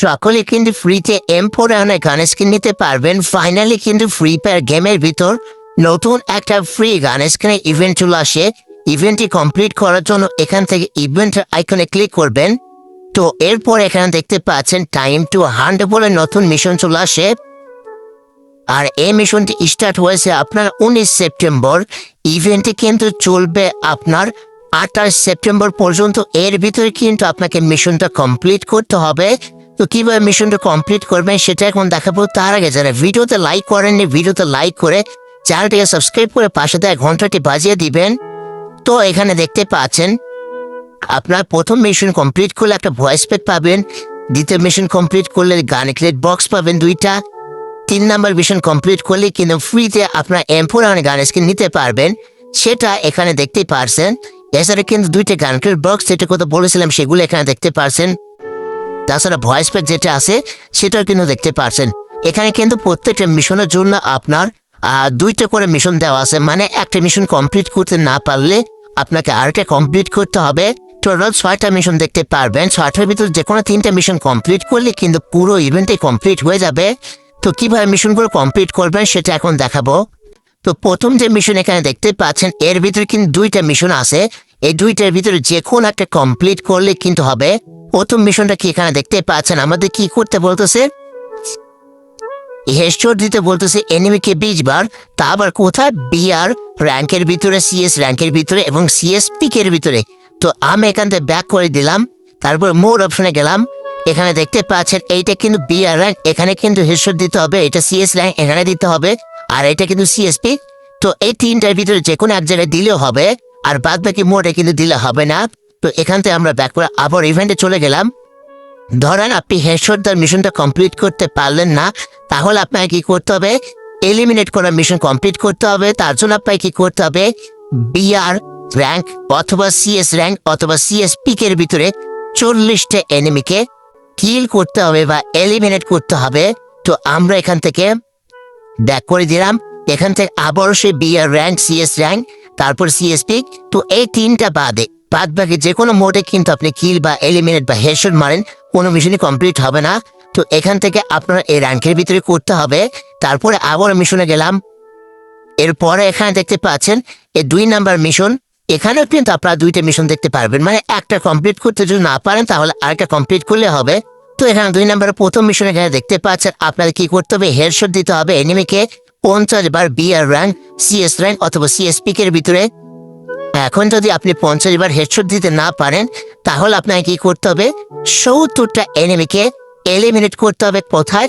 সকলে কিন্তু ফ্রিতে এম ফোর অনেক গান স্ক্রিন নিতে পারবেন। ফাইনালি কিন্তু ফ্রি ফায়ার গেমের ভিতর নতুন একটা ফ্রি গান স্ক্রিনে ইভেন্ট চলে আসে। ইভেন্টটি কমপ্লিট করার জন্য এখান থেকে ইভেন্ট আইকনে ক্লিক করবেন। তো এরপর এখানে দেখতে পাচ্ছেন টাইম টু হান্ড বলে নতুন মিশন চলে আসে। আর এই মিশনটি স্টার্ট হয়েছে আপনার উনিশ সেপ্টেম্বর। ইভেন্টটি কিন্তু চলবে আপনার আঠাশ সেপ্টেম্বর পর্যন্ত। এর ভিতরে কিন্তু আপনাকে মিশনটা কমপ্লিট করতে হবে। তো কীভাবে মিশনটা কমপ্লিট করবেন সেটা এখন দেখাবো। তার আগে যারা ভিডিওতে লাইক করেননি, ভিডিওতে লাইক করে চ্যানেলটিকে সাবস্ক্রাইব করে পাশে দেয় ঘন্টাটি বাজিয়ে দিবেন। তো এখানে দেখতে পাচ্ছেন, আপনার প্রথম মিশন কমপ্লিট করলে একটা ভয়েস প্যাক পাবেন, দ্বিতীয় মিশন কমপ্লিট করলে গান ক্লেট বক্স পাবেন দুইটা, তিন নাম্বার মিশন কমপ্লিট করলে কিন্তু ফ্রিতে আপনার এমফোর অনেক গান স্কিন নিতে পারবেন। সেটা এখানে দেখতে পারছেন, এছাড়া কিন্তু দুইটা গান ক্লেট বক্স যেটা কথা বলেছিলাম সেগুলো এখানে দেখতে পারছেন। তাছাড়া ভয়েস প্যাক যেটা আছে, সেটাও কিন্তু দেখতে পারছেন। এখানে কিন্তু প্রত্যেকটা মিশনের জন্য আপনার দুইটা করে মিশন দেওয়া আছে। মানে একটা মিশন কমপ্লিট করতে না পারলে আপনাকে আরেকটা কমপ্লিট করতে হবে। টোটাল ছয়টা মিশন দেখতে পারবেন। ছয়টার ভিতরে যে কোনো তিনটা মিশন কমপ্লিট করলে কিন্তু পুরো ইভেন্টই কমপ্লিট হয়ে যাবে। তো কীভাবে মিশনগুলো কমপ্লিট করবেন সেটা এখন দেখাবো। তো প্রথম যে মিশন এখানে দেখতে পাচ্ছেন, এর ভিতরে কিন্তু দুইটা মিশন আছে। এই দুইটার ভিতরে যে কোনো একটা কমপ্লিট করলে কিন্তু হবে। প্রথম মিশনটা কি এখানে দেখতে পাচ্ছেন? আমাদের কি করতে বলতেছে? হেস্টোর দিতে বলতেছে এনিমিকে বার তা আবার কোথায়? বিআর র্যাঙ্কের ভিতরে সিএস র্যাঙ্কের ভিতরে এবং সিএস পিকের ভিতরে। তো আমি এখান থেকে ব্যাক করে দিলাম, তারপর মোর অপশনে গেলাম। এখানে দেখতে পাচ্ছেন, এইটা কিন্তু বিআর র্যাঙ্ক এখানে কিন্তু হেস্টোর দিতে হবে, এটা সিএস র্যাঙ্ক এখানে দিতে হবে, আর এটা কিন্তু সিএসপি তো এই তিনটার ভিতরে যে কোনো এক জায়গায় দিলেও হবে, আর বাদ বাকি মোড়ে কিন্তু দিলে হবে না। তো এখান থেকে আমরা ব্যাক করে আবার ইভেন্টে চলে গেলাম। ধরেন আপনি হেডশটদার মিশনটা কমপ্লিট করতে পারলেন না, তাহলে আপনাকে কি করতে হবে? এলিমিনেট করার মিশন কমপ্লিট করতে হবে, তার জন্য আপনাকে কি করতে হবে? বিআর র্যাঙ্ক অথবা সিএস র্যাঙ্ক অথবা সিএস পিকের ভিতরে চল্লিশটা এনিমিকে কিল করতে হবে বা এলিমিনেট করতে হবে। তো আমরা এখান থেকে ব্যাক করে দিলাম। এখান থেকে আবারও সে বিআর র্যাঙ্ক সিএস র্যাঙ্ক তারপর সিএসপি তো এই তিনটা বাদে বাদ বাকি যে কোনো মোডে কিন্তু আপনি কিল বা এলিমিনেট বা হেডশট মারেন, কোনো মিশনই কমপ্লিট হবে না। তো এখান থেকে আপনার এই র্যাঙ্কের ভিতরে করতে হবে। তারপরে আবার মিশনে গেলাম। এরপরে এখানে দেখতে পাচ্ছেন, এই দুই নাম্বার মিশন এখানেও কিন্তু আপনারা দুইটা মিশন দেখতে পারবেন। মানে একটা কমপ্লিট করতে যদি না পারেন, তাহলে আরেকটা কমপ্লিট করলে হবে। তো এখানে দুই নাম্বারের প্রথম মিশন এখানে দেখতে পাচ্ছেন, আপনাদের কি করতে হবে? হেডশট দিতে হবে এনিমিকে পঞ্চাশ বার বিআর র্যাঙ্ক সিএস র্যাঙ্ক অথবা সিএসপি এর ভিতরে। এখন যদি আপনি পঞ্চাশ বার হেডশট দিতে না পারেন, তাহলে আপনাকে কি করতে হবে? সত্তরটা এনিমিকে এলিমিনেট করতে হবে কোথায়?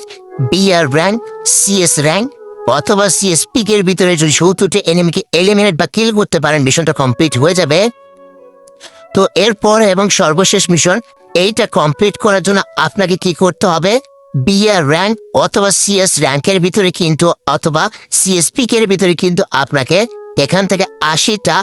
বিআর র্যাঙ্ক সিএস র্যাঙ্ক অথবা সিএসপি এর ভিতরে যদি সত্তরটা এনিমিকে এলিমিনেট বা কিল করতে পারেন মিশনটা কমপ্লিট হয়ে যাবে। তো এরপর এবং সর্বশেষ মিশন এইটা কমপ্লিট করার জন্য আপনাকে কি করতে হবে? বিআর র্যাঙ্ক অথবা সিএস র্যাঙ্কের ভিতরে কিন্তু, অথবা সিএসপি এর ভিতরে কিন্তু আপনাকে এখান থেকে আশিটা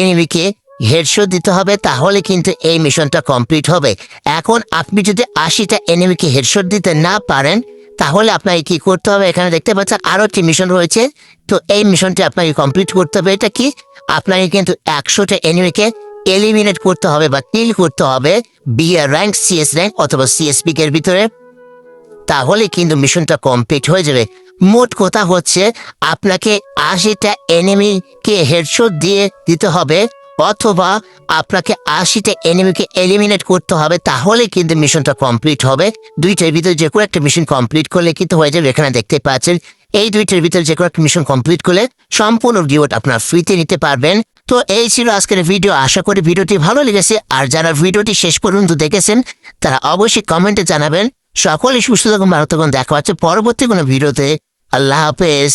এনিমিকে হেডশট দিতে হবে, তাহলে কিন্তু এই মিশনটা কমপ্লিট হবে। এখন আপনি যদি আশিটা এনিমিকে হেডশট দিতে না পারেন, তাহলে আপনাকে কি করতে হবে? এখানে দেখতে পাচ্ছেন আরও একটি মিশন রয়েছে। তো এই মিশনটি আপনাকে কমপ্লিট করতে হবে। এটা কি? আপনাকে কিন্তু একশোটা এনিমিকে এলিমিনেট করতে হবে বা কিল করতে হবে বিআর র্যাঙ্ক সিএস র্যাঙ্ক অথবা সিএসপি এর ভিতরে। তাহলে কিন্তু মিশনটা কমপ্লিট হয়ে যাবে। মোট কথা হচ্ছে, আপনাকে আশিটা এনিমিকে হেডশট দিয়ে দিতে হবে, অথবা আপনাকে আশিটা এনিমিকে এলিমিনেট করতে হবে, তাহলে কিন্তু মিশনটা কমপ্লিট হবে। দুইটার ভিতরে যে কোনো একটা মিশন কমপ্লিট করলে কিন্তু হয়ে যাবে। এখানে দেখতে পাচ্ছেন, এই দুইটার ভিতরে যে কোনো একটা মিশন কমপ্লিট করলে সম্পূর্ণ ভিডিওটা আপনার ফ্রিতে নিতে পারবেন। তো এই ছিল আজকের ভিডিও আশা করি ভিডিওটি ভালো লেগেছে। আর যারা ভিডিওটি শেষ পর্যন্ত দেখেছেন, তারা অবশ্যই কমেন্টে জানাবেন। সকলে সুস্থ থাকুন, ভালো থাকুন। দেখা হচ্ছে পরবর্তী কোনো ভিডিওতে আল্লাহ হাফেজ